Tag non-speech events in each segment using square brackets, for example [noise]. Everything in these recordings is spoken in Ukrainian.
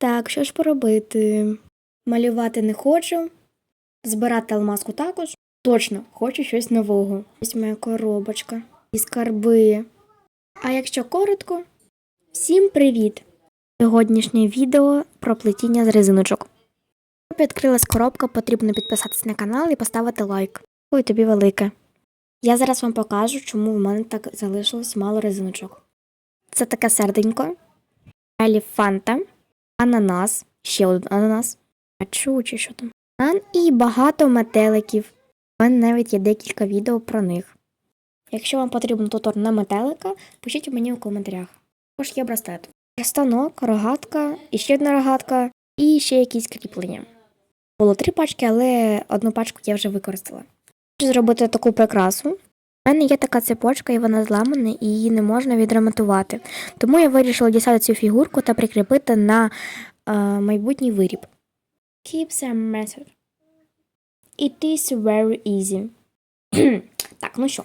Так, що ж поробити? Малювати не хочу, збирати алмазку також. Точно, хочу щось нового. Ось моя коробочка і скарби. А якщо коротко, всім привіт! Сьогоднішнє відео про плетіння з резиночок. Щоб відкрилась коробка, потрібно підписатися на канал і поставити лайк. Ой, тобі велике. Я зараз вам покажу, чому в мене так залишилось мало резиночок. Це таке серденько, еліфанта, ананас, ще один ананас, ачу чи що там. І багато метеликів. У мене навіть є декілька відео про них. Якщо вам потрібен тутор на метелика, пишіть мені у коментарях. Також є браслет. Станок, рогатка, і ще одна рогатка, і ще якісь кріплення. Було три пачки, але одну пачку я вже використала. Хочу зробити таку прикрасу. Мене є така цепочка, і вона зламана, і її не можна відремонтувати. Тому я вирішила дістати цю фігурку та прикріпити на е, майбутній виріб. Keep some method. It is very easy. [clears throat] так, ну що.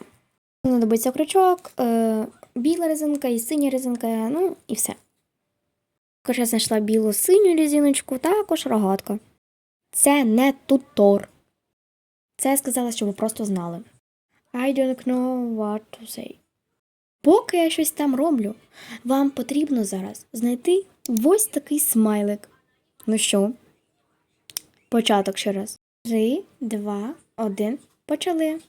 Знадобиться крючок, е, біла резинка і синя резинка, ну і все. Також я знайшла білу синю резиночку, також рогатка. Це не тутор. Це я сказала, щоб ви просто знали. I don't know what to say. Поки я щось там роблю, вам потрібно зараз знайти ось такий смайлик. Ну що? Початок ще раз. Три, два, один. Почали.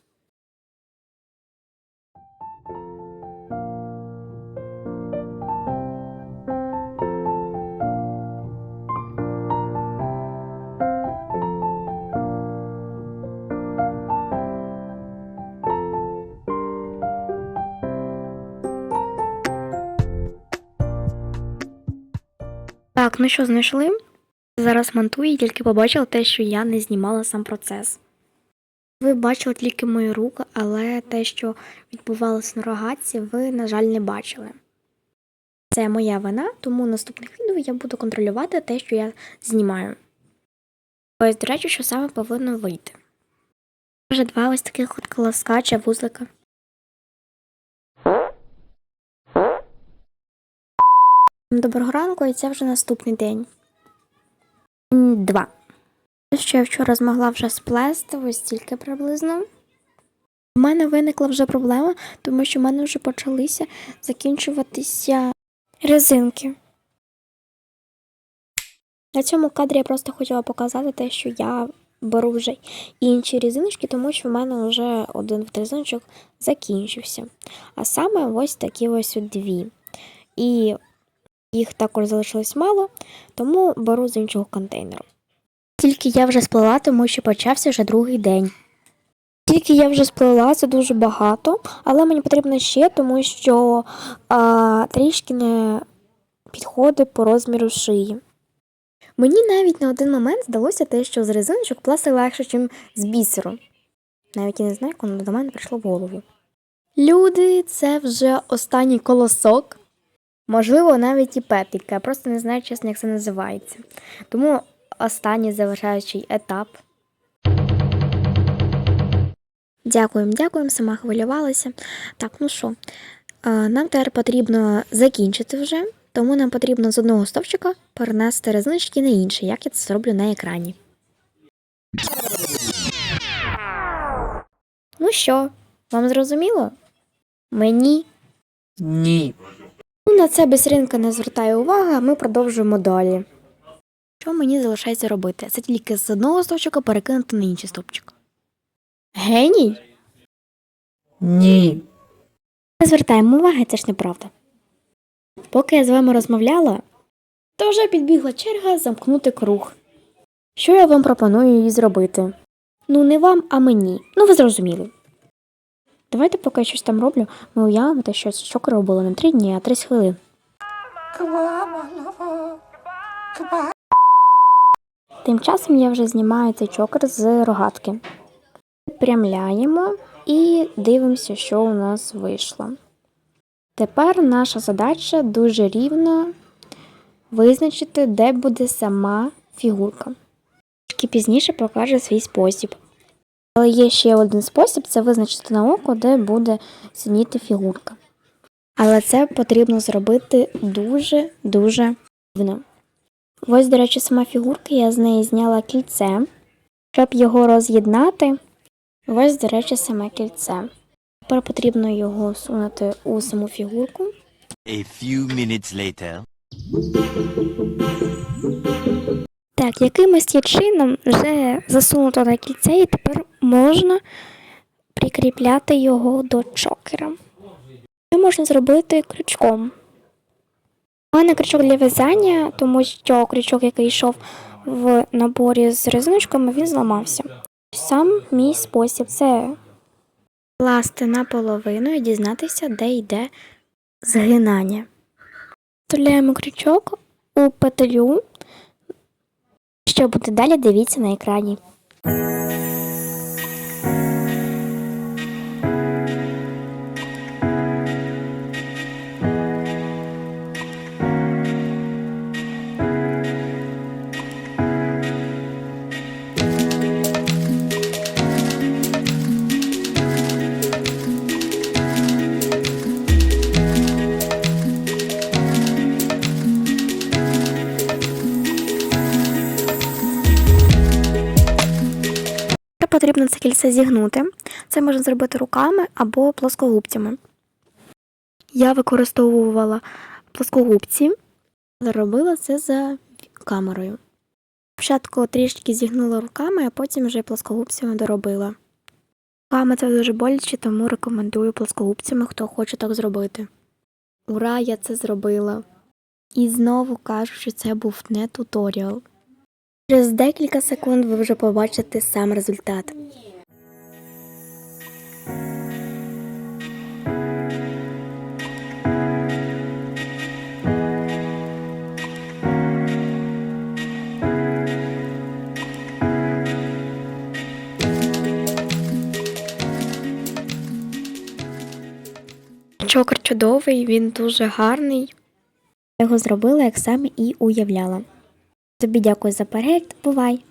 Так, ну що, знайшли? Зараз монтую і тільки побачила те, що я не знімала сам процес. Ви бачили тільки мою руку, але те, що відбувалося на рогатці, ви, на жаль, не бачили. Це моя вина, тому в наступних відео я буду контролювати те, що я знімаю. Ось, до речі, що саме повинно вийти. Вже два ось таких от колоска вузлика. Доброго ранку, і це вже наступний день. Два. Те, що я вчора змогла вже сплести, ось стільки приблизно. У мене виникла вже проблема, тому що в мене вже почалися закінчуватися резинки. На цьому кадрі я просто хотіла показати те, що я беру вже інші резиночки, тому що в мене вже один резиночок закінчився. А саме ось такі ось дві. І їх також залишилось мало, тому беру з іншого контейнеру. Тільки я вже сплела, тому що почався вже другий день. Тільки я вже сплела, це дуже багато, але мені потрібно ще, тому що а, трішки не підходить по розміру шиї. Мені навіть на один момент здалося те, що з резиночок плести легше, ніж з бісеру. Навіть я не знаю, воно до мене прийшло в голову. Люди, це вже останній колосок. Можливо, навіть і петлика, я просто не знаю, чесно, як це називається. Тому останній завершаючий етап. Дякуємо, дякуємо, сама хвилювалася. Так, ну що, е, нам тепер потрібно закінчити вже, тому нам потрібно з одного стовпчика перенести резиночки на інший, як я це зроблю на екрані. Ну що, вам зрозуміло? Мені Ні. Ну, на це без ринка не звертає уваги, а ми продовжуємо далі. Що мені залишається робити? Це тільки з одного стовпчика перекинути на інший стовпчик. Геній? Ні. Не звертаємо уваги, це ж неправда. Поки я з вами розмовляла, то вже підбігла черга замкнути круг. Що я вам пропоную їй зробити? Ну, не вам, а мені. Ну, ви зрозуміли. Давайте, поки я щось там роблю, ми уявимо те, що щоки робила не три дні, а 30 хвилин. Тим часом я вже знімаю цей чокер з рогатки. Прямляємо і дивимося, що у нас вийшло. Тепер наша задача дуже рівно визначити, де буде сама фігурка. Трішки пізніше покаже свій спосіб. Але є ще один спосіб це визначити на око, де буде сидіти фігурка. Але це потрібно зробити дуже-дуже рівно. Ось, до речі, сама фігурка, я з неї зняла кільце. Щоб його роз'єднати, ось, до речі, саме кільце. Тепер потрібно його всунути у саму фігурку. A few minutes later. Так, якимось є чином вже засунуто на кільце, і тепер можна прикріпляти його до чокера. Це можна зробити крючком. У мене крючок для в'язання, тому що крючок, який йшов в наборі з резиночками, він зламався. Сам мій спосіб це класти наполовину і дізнатися, де йде згинання. Вставляємо крючок у петлю. Що буде далі, дивіться на екрані. Потрібно це кільце зігнути. Це можна зробити руками або плоскогубцями. Я використовувала плоскогубці, зробила це за камерою. Спочатку трішки зігнула руками, а потім вже плоскогубцями доробила. Руками це дуже боляче, тому рекомендую плоскогубцями, хто хоче так зробити. Ура, я це зробила. І знову кажу, що це був не туторіал. Через декілька секунд ви вже побачите сам результат. Чокер чудовий, він дуже гарний. Я його зробила, як саме і уявляла. Тобі дякую за перегляд, бувай!